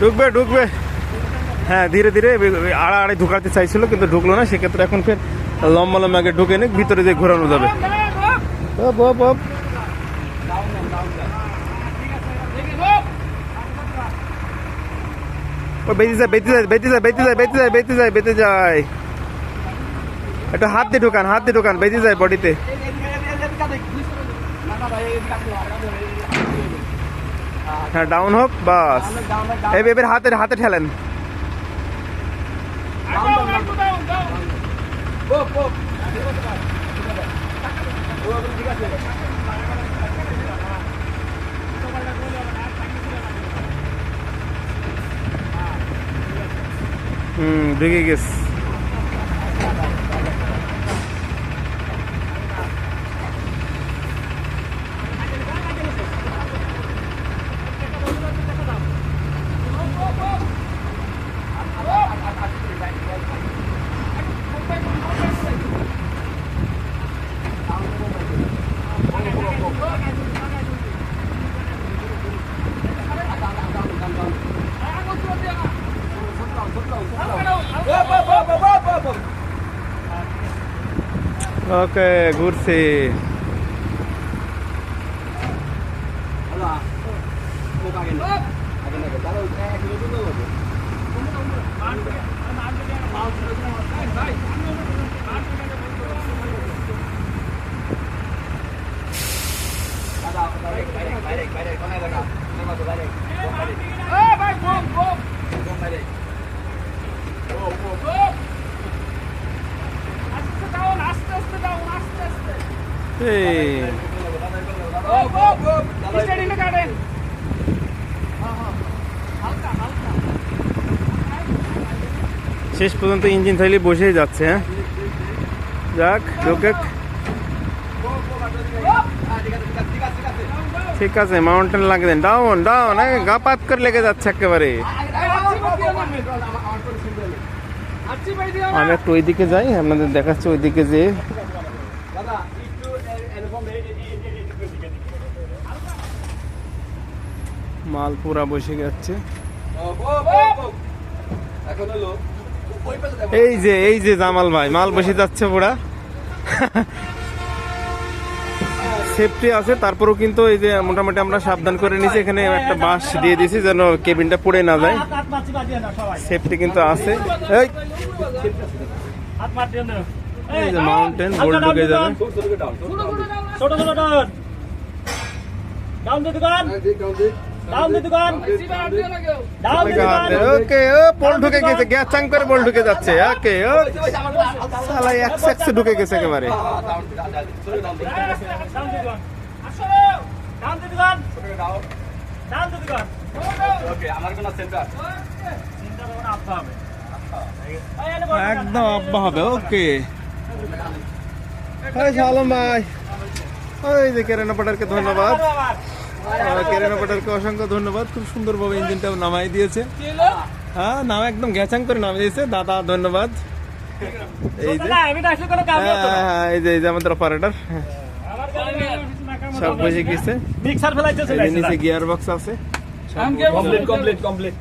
ঢুকবে ঢুকবে। হ্যাঁ ধীরে ধীরে আড়া আড়াই ঢুকাতে চাইছিল, কিন্তু ঢুকলো না, সেক্ষেত্রে এখন ফের লম্বা লম্বা আগে ঢুকে নিক, ভিতরে যে ঘোরানো যাবে। ও বেঁচে যায় বেঁচে যায় বেঁচে যায় বেঁচে যায় বেঁচে যায় বেঁচে যায় বেঁচে যায়। একটু হাত দিয়ে ঢুকান, হাত দিয়ে ঢুকান বেঁচে যায় বডিতে। হ্যাঁ ডাউন হোক বাস। এবার হাতে হাতে ঠেলেন। হুম ঢুকে গেছে। Oke, kursi. Balik, balik, balik, balik, balik, balik, balik, balik, balik, balik, শেষ পর্যন্ত ইঞ্জিন থাইলে বসেই যাচ্ছে হ্যাঁ? যাক, ঢুকে ঠিক আছে মাউন্টেন লাগে দেন। ডাউন ডাউন গা পাত করে লেগে যাচ্ছে একেবারে। আমি একটু ওইদিকে যাই, আপনাদের দেখাচ্ছি ওইদিকে যে মাল পুরা বসে যাচ্ছে এই যে এই যে জামাল ভাই, মাল বসে যাচ্ছে পুরা। সেফটি আছে, তারপরেও কিন্তু এই যে মোটামুটি আমরা সাবধান করে নিয়েছি, এখানে একটা বাঁশ দিয়ে দিয়েছি যেন কেবিনটা পড়ে না যায়। সেফটি কিন্তু আছে। এই যে মাউন্টেন বোল্ট ঢুকে যাবে ছোট ছোট ডাউন ডাউন দি দোকান ডাউন দি দোকান ডাউন দি দোকান ওকে ও ঢুকে গেছে। গ্যাস চাং করে পোল ঢুকে যাচ্ছে। ওকে ও সালা এক সেক্স ঢুকে গেছে একেবারে। ডাউন দি দোকান ডাউন দি দোকান আব্বা হবে। একদম আব্বা হবে। ওকে হাই সালাম ভাই। ওই যে কেরানা পাটারকে ধন্যবাদ। কেরানা পাটারকে অসংখ্য ধন্যবাদ। খুব সুন্দরভাবে ইঞ্জিনটা নামাই দিয়েছে। হ্যাঁ নাম একদম ঘ্যাচাং করে নামিয়ে দিয়েছে। দাদা ধন্যবাদ। এই যে না আমি তো আসলে কোনো কাম হ্যাঁ, হ্যাঁ, এই যে এই যে আমাদের অপারেটর সব বসে গেছে। মিক্সার নিচে গিয়ার বক্স আছে কমপ্লিট কমপ্লিট কমপ্লিট